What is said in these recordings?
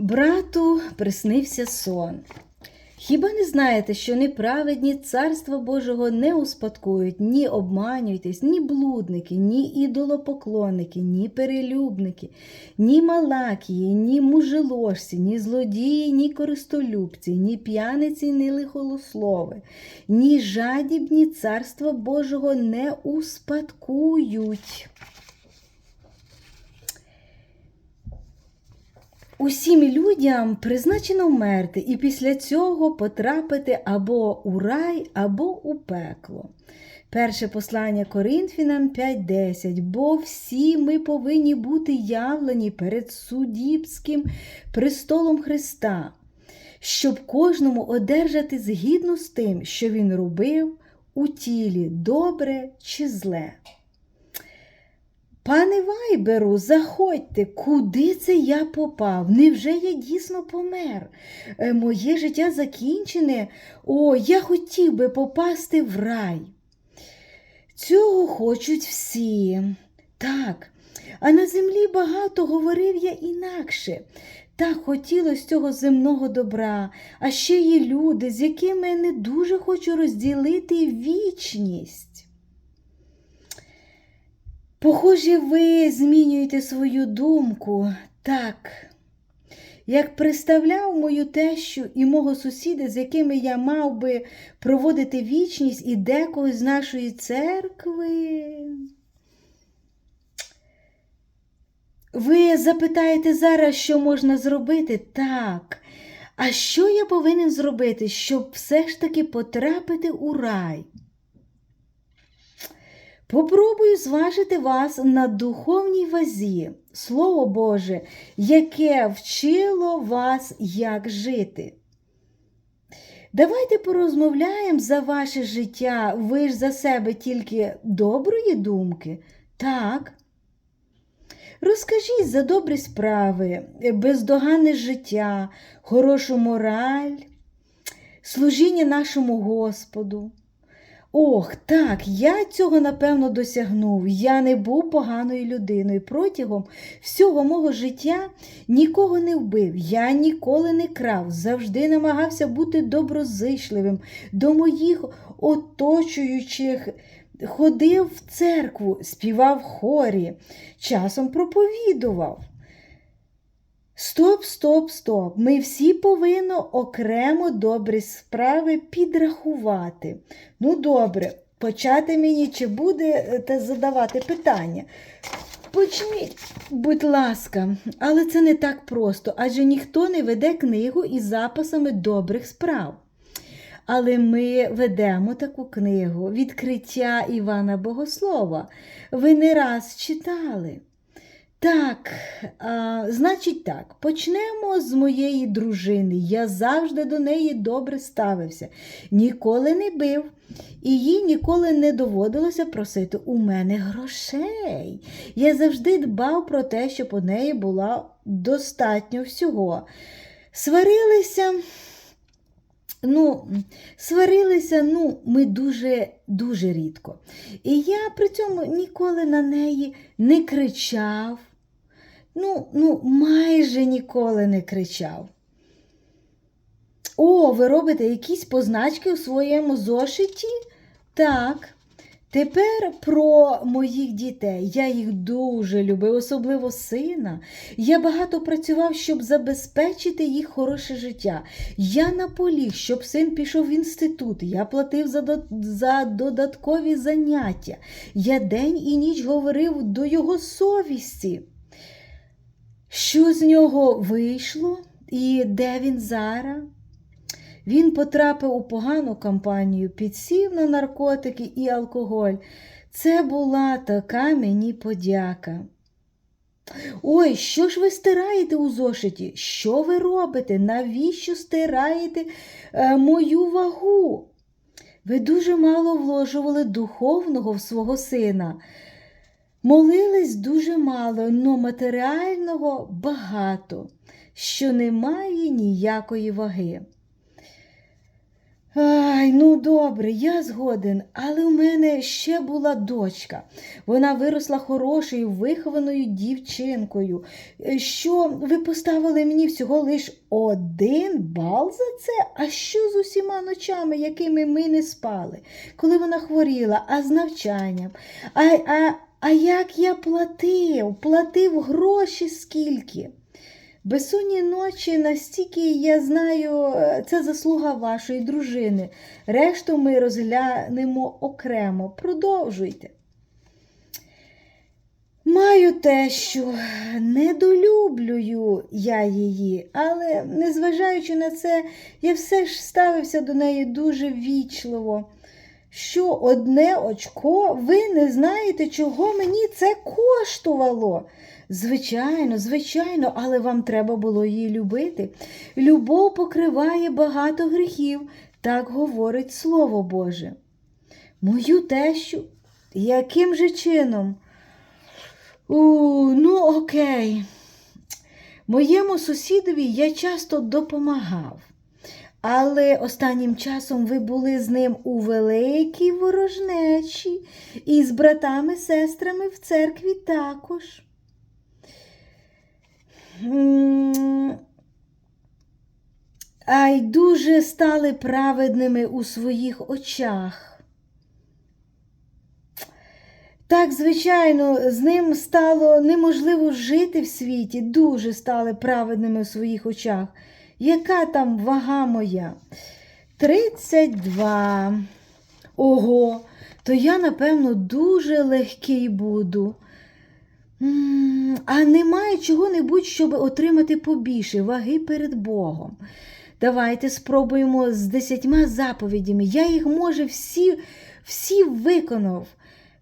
Брату приснився сон. Хіба не знаєте, що неправедні царства Божого не успадкують, ні обманюйтесь, ні блудники, ні ідолопоклонники, ні перелюбники, ні малакії, ні мужеложці, ні злодії, ні користолюбці, ні п'яниці, ні лихолослови, ні жадібні царства Божого не успадкують. Усім людям призначено вмерти і після цього потрапити або у рай, або у пекло. Перше послання Коринфянам 5.10. Бо всі ми повинні бути явлені перед суддівським престолом Христа, щоб кожному одержати згідно з тим, що він робив у тілі, добре чи зле. Пане Вайберу, заходьте, куди це я попав? Невже я дійсно помер? Е, Моє життя закінчене. О, я хотів би попасти в рай. Цього хочуть всі. Так, а на землі багато говорив я інакше. Так хотілося цього земного добра, а ще є люди, з якими я не дуже хочу розділити вічність. Похоже, ви змінюєте свою думку так. Як представляв мою тещу і мого сусіда, з якими я мав би проводити вічність і декого з нашої церкви. Ви запитаєте зараз, що можна зробити? Так. А що я повинен зробити, щоб все ж таки потрапити у рай? Попробую зважити вас на духовній вазі, Слово Боже, яке вчило вас, як жити. Давайте порозмовляємо за ваше життя. Ви ж за себе тільки доброї думки? Так. Розкажіть за добрі справи, бездоганне життя, хорошу мораль, служіння нашому Господу. Ох, так, я цього напевно досягнув. Я не був поганою людиною. Протягом всього мого життя нікого не вбив, я ніколи не крав, завжди намагався бути доброзичливим до моїх оточуючих. Ходив в церкву, співав хорі, часом проповідував. Стоп, стоп, стоп. Ми всі повинні окремо добрі справи підрахувати. Ну, добре, почати мені чи будете задавати питання. Почніть, будь ласка, але це не так просто, адже ніхто не веде книгу із записами добрих справ. Але ми ведемо таку книгу відкриття Івана Богослова. Ви не раз читали. Так, а, значить так, почнемо з моєї дружини. Я завжди до неї добре ставився, ніколи не бив, і їй ніколи не доводилося просити у мене грошей. Я завжди дбав про те, щоб у неї було достатньо всього. Сварилися. Ну, сварилися, ну, ми дуже дуже рідко. І я при цьому ніколи на неї не кричав. Ну, ну, майже ніколи не кричав. О, ви робите якісь позначки у своєму зошиті? Так. Тепер про моїх дітей. Я їх дуже любив, особливо сина. Я багато працював, щоб забезпечити їх хороше життя. Я наполіг, щоб син пішов в інститут. Я платив за, за додаткові заняття. Я день і ніч говорив до його совісті. Що з нього вийшло і де він зараз? Він потрапив у погану кампанію, підсів на наркотики і алкоголь. Це була така мені подяка. Ой, що ж ви стираєте у зошиті? Що ви робите? Навіщо стираєте е, мою вагу? Ви дуже мало вложували духовного в свого сина. Молились дуже мало, но матеріального багато, що не має ніякої ваги. Ай, ну добре, я згоден, але у мене ще була дочка. Вона виросла хорошою, вихованою дівчинкою. Що ви поставили мені всього лиш один бал за це? А що з усіма ночами, якими ми не спали, коли вона хворіла, а з навчанням? А, а, а як я платив? Платив гроші скільки? Безсонні ночі настільки, я знаю, е, це заслуга вашої дружини. Решту ми розглянемо окремо. Продовжуйте. Маю те, що недолюблюю я її, але, незважаючи на це, я все ж ставився до неї дуже вічливо. Що одне очко, ви не знаєте, чого мені це коштувало. Звичайно, звичайно, але вам треба було її любити. Любов покриває багато гріхів, так говорить Слово Боже. Мою тещу? Яким же чином? У, ну, окей. Моєму сусідові я часто допомагав. Але останнім часом ви були з ним у великій ворожнечі і з братами-сестрами в церкві також. А й дуже стали праведними у своїх очах. Так, звичайно, з ним стало неможливо жити в світі, дуже стали праведними у своїх очах. Яка там вага моя? 32. Ого, то я, напевно, дуже легкий буду. А немає чого-небудь, щоб отримати побільше ваги перед Богом. Давайте спробуємо з десятьма заповідями. Я їх, може, всі, всі виконав.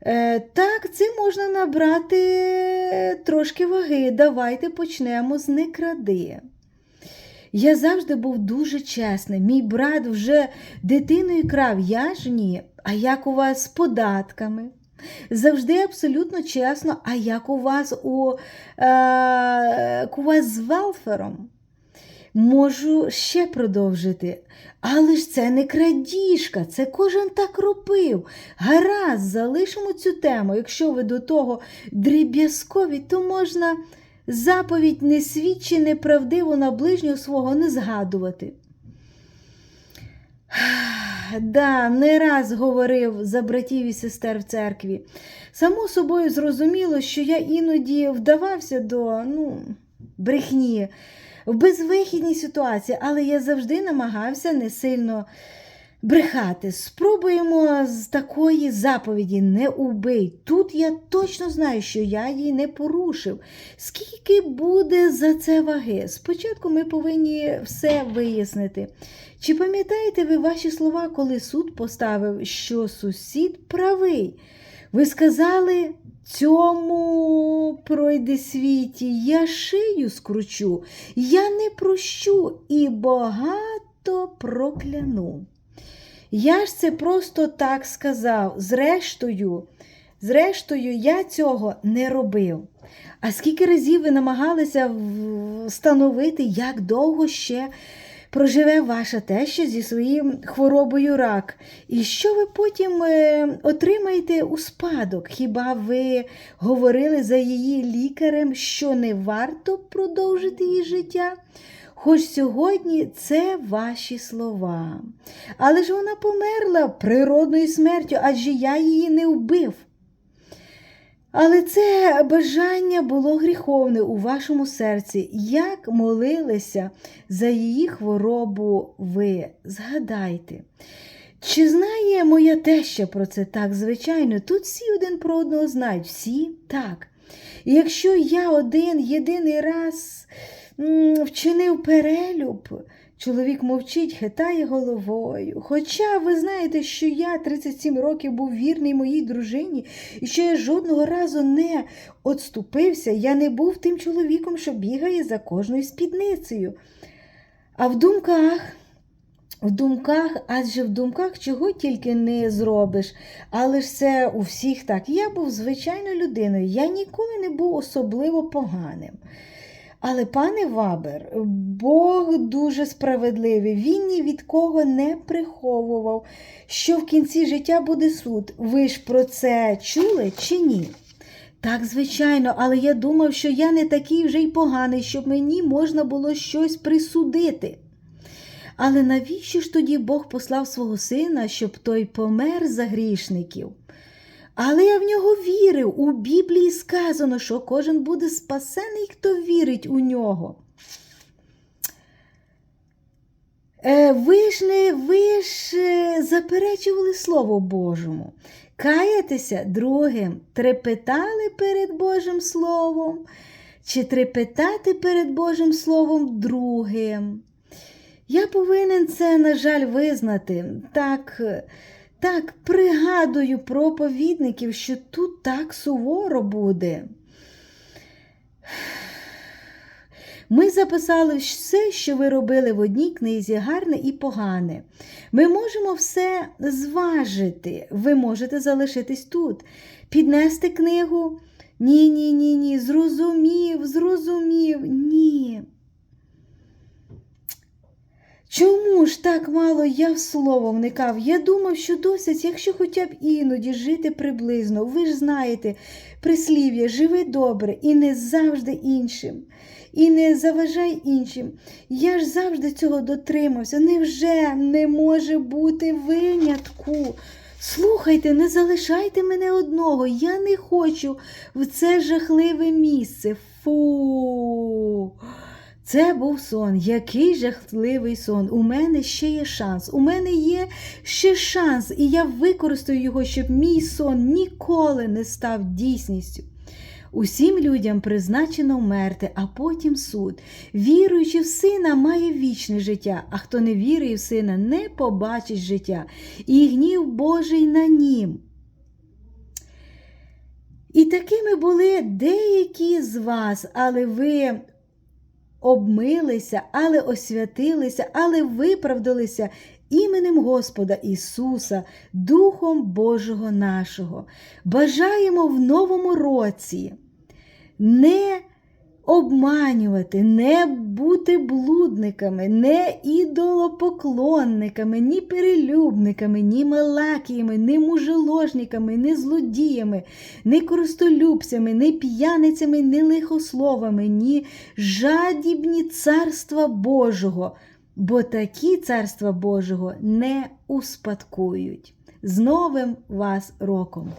Е, так, цим можна набрати трошки ваги. Давайте почнемо з не кради. Я завжди був дуже чесним. Мій брат вже дитиною крав, я ж ні. А як у вас з податками? Завжди абсолютно чесно, а як у вас у, е, у вас з велфером? Можу ще продовжити. Але ж це не крадіжка, це кожен так робив. Гаразд, залишимо цю тему. Якщо ви до того дріб'язкові, то можна заповідь не свідчи неправдиво на ближнього свого не згадувати. Да, не раз говорив за братів і сестер в церкві. Само собою зрозуміло, що я іноді вдавався до ну, брехні в безвихідній ситуації, але я завжди намагався не сильно брехати. Спробуємо з такої заповіді не убий. Тут я точно знаю, що я її не порушив. Скільки буде за це ваги? Спочатку ми повинні все вияснити. Чи пам'ятаєте ви ваші слова, коли суд поставив, що сусід правий? Ви сказали цьому пройде світі, я шию скручу, я не прощу і багато прокляну. Я ж це просто так сказав. Зрештою, зрештою, я цього не робив. А скільки разів ви намагалися встановити, як довго ще проживе ваша теща зі своїм хворобою рак, і що ви потім е, отримаєте у спадок? Хіба ви говорили за її лікарем, що не варто продовжити її життя? Хоч сьогодні це ваші слова. Але ж вона померла природною смертю, адже я її не вбив. Але це бажання було гріховне у вашому серці. Як молилися за її хворобу ви? Згадайте. Чи знає моя теща про це так? Звичайно, тут всі один про одного знають, всі так. І якщо я один єдиний раз вчинив перелюб, чоловік мовчить, хитає головою. Хоча ви знаєте, що я 37 років був вірний моїй дружині, і що я жодного разу не отступився, я не був тим чоловіком, що бігає за кожною спідницею. А в думках. В думках, адже в думках чого тільки не зробиш, але ж це у всіх так. Я був звичайною людиною, я ніколи не був особливо поганим. Але, пане Вабер, Бог дуже справедливий. Він ні від кого не приховував, що в кінці життя буде суд. Ви ж про це чули чи ні? Так, звичайно, але я думав, що я не такий вже й поганий, щоб мені можна було щось присудити. Але навіщо ж тоді Бог послав свого сина, щоб той помер за грішників? Але я в нього вірив. У Біблії сказано, що кожен буде спасений, хто вірить у нього. Е, Ви ж не ви ж е, заперечували Слово Божому. Каятися другим, трепетали перед Божим Словом, чи трепетати перед Божим Словом другим. Я повинен це, на жаль, визнати. Так, так, пригадую проповідників, що тут так суворо буде. Ми записали все, що ви робили в одній книзі, гарне і погане. Ми можемо все зважити. Ви можете залишитись тут, піднести книгу. Ні, ні, ні, ні. Зрозумів, зрозумів, ні. Чому ж так мало я в слово вникав? Я думав, що досить, якщо хоча б іноді жити приблизно. Ви ж знаєте, прислів'я живи добре і не завжди іншим, і не заважай іншим. Я ж завжди цього дотримався. Невже не може бути винятку? Слухайте, не залишайте мене одного. Я не хочу в це жахливе місце. Фу. Це був сон. Який жахливий сон. У мене ще є шанс. У мене є ще шанс, і я використаю його, щоб мій сон ніколи не став дійсністю. Усім людям призначено вмерти, а потім суд. Віруючи в сина, має вічне життя, а хто не вірує в сина, не побачить життя, і гнів Божий на нім. І такими були деякі з вас, але ви обмилися, але освятилися, але виправдалися іменем Господа Ісуса, Духом Божого нашого. Бажаємо в новому році не обманювати, не бути блудниками, не ідолопоклонниками, ні перелюбниками, ні малакіями, ні мужеложниками, ні злодіями, ні користолюбцями, ні п'яницями, ні лихословами, ні жадібні царства Божого, бо такі царства Божого не успадкують. З Новим вас роком!